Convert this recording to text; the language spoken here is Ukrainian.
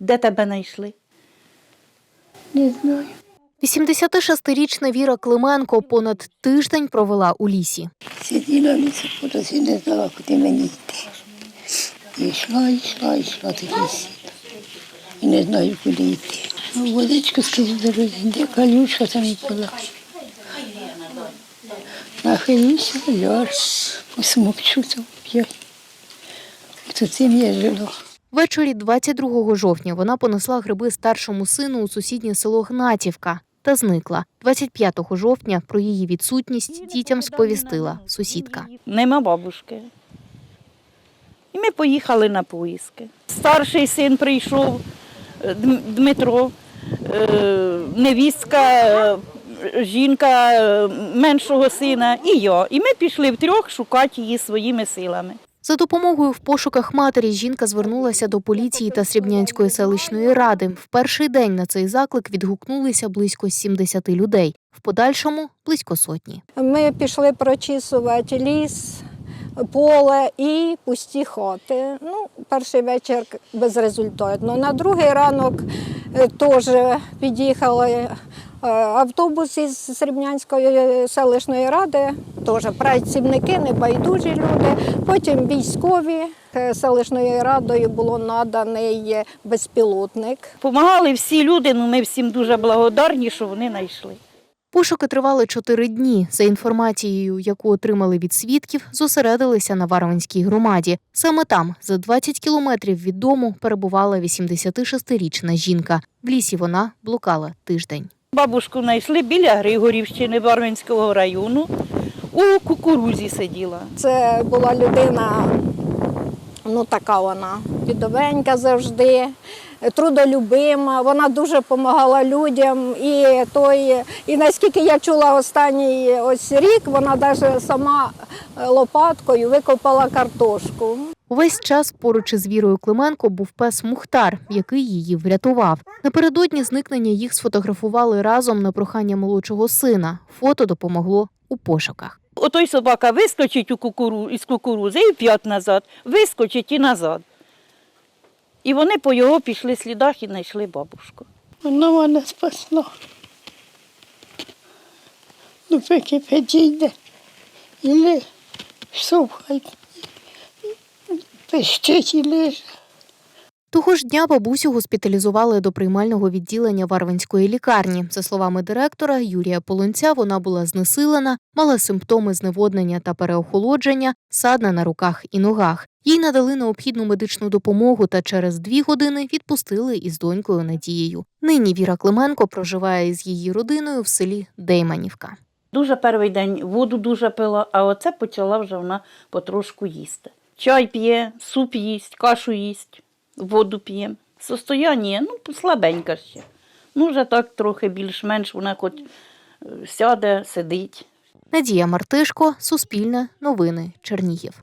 де тебе знайшли? Не знаю. 86-річна Віра Клименко понад тиждень провела у лісі. Сиділа в лісі, поросі не знала, куди мені йти. І йшла, йшла, йшла тоді сіла. І не знаю, куди йти. Ну, водичку дорозі, де калючка там і пила. Нахилюся, ляж, посмокчу, то п'ять. То цим я жила. Ввечері 22 жовтня вона понесла гриби старшому сину у сусіднє село Гнатівка та зникла. 25 жовтня про її відсутність дітям сповістила сусідка. Нема бабушки. І ми поїхали на поїздки. Старший син прийшов, е, Дмитро, е, невістка, е, жінка меншого сина і я. І ми пішли втрьох шукати її своїми силами. За допомогою в пошуках матері жінка звернулася до поліції та Срібнянської селищної ради. В перший день на цей заклик відгукнулися близько 70 людей. В подальшому близько сотні. Ми пішли прочісувати ліс, поле і пусті хати. Ну, перший вечір безрезультатно. На другий ранок е, теж під'їхали автобус із Срібнянської селищної ради, теж працівники, небайдужі люди. Потім військові Е, селищною радою було наданий безпілотник. Помагали всі люди, ну ми всім дуже благодарні, що вони знайшли. Пошуки тривали чотири дні. За інформацією, яку отримали від свідків, зосередилися на Варвинській громаді. Саме там, за 20 кілометрів від дому, перебувала 86-річна жінка. В лісі вона блукала тиждень. Бабушку знайшли біля Григорівщини Барвинського району. У кукурузі сиділа. Це була людина, ну така вона, підовенька завжди, трудолюбима. Вона дуже допомагала людям. І той, і наскільки я чула останній ось рік, вона навіть сама е, лопаткою викопала картошку. Увесь час поруч із Вірою Клименко був пес Мухтар, який її врятував. Напередодні зникнення їх сфотографували разом на прохання молодшого сина. Фото допомогло у пошуках. Отой собака вискочить у кукуру, із кукурузи і вп'ять назад, вискочить і назад. І вони по його пішли слідах і знайшли бабушку. Вона мене спасла. Ну, поки підійде. І штовхай. Пищить Того ж дня бабусю госпіталізували до приймального відділення Варвинської лікарні. За словами директора Юрія Полонця, вона була знесилена, мала симптоми зневоднення та переохолодження, садна на руках і ногах. Їй надали необхідну медичну допомогу та через дві години відпустили із донькою Надією. Нині Віра Клименко проживає із її родиною в селі Дейманівка. Дуже перший день воду дуже пила, а оце почала вже вона потрошку їсти. Чай п'є, суп їсть, кашу їсть, воду п'є. Состояння, ну, слабенька ще. Ну, вже так трохи більш-менш вона хоч е, сяде, сидить. Надія Мартишко, Суспільне, Новини, Чернігів.